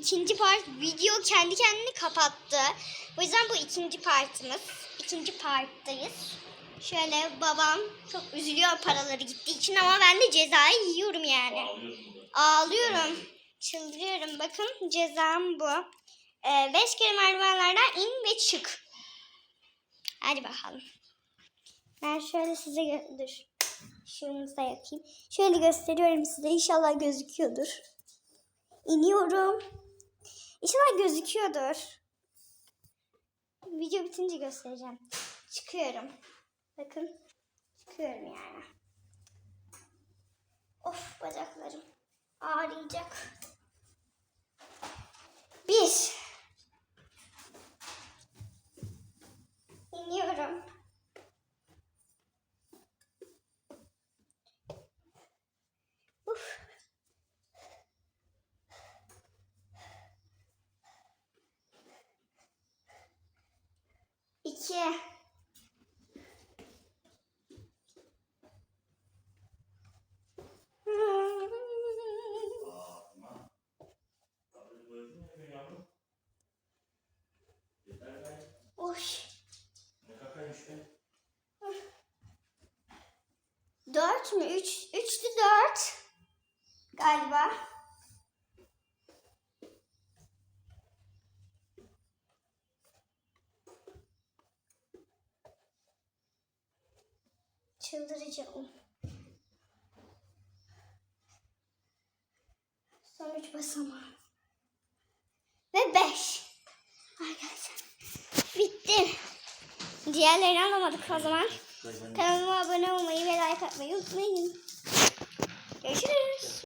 ikinci part video kendi kendini kapattı. O yüzden bu ikinci partımız. İkinci parttayız. Şöyle babam çok üzülüyor paraları gittiği için ama ben de cezayı yiyorum yani. Ağlıyorum. Çıldırıyorum. Bakın cezam bu. Ee, beş kere merdivenlerden in ve çık. Hadi bakalım. Ben şöyle size dur. Şunu da yakayım. Şöyle gösteriyorum size. İnşallah gözüküyordur. İniyorum. İnşallah gözüküyordur. Video bitince göstereceğim. Çıkıyorum. Bakın. Çıkıyorum yani. Of bacaklarım ağrıyacak. İki. Oy. Dört mü? Üç. Üçtü dört. Galiba. Çıldıracağım. Son üç basamağı. Ve beş. Bitti. Diğerlerini anlamadık o zaman. Kanalıma abone olmayı ve like atmayı unutmayın. Görüşürüz.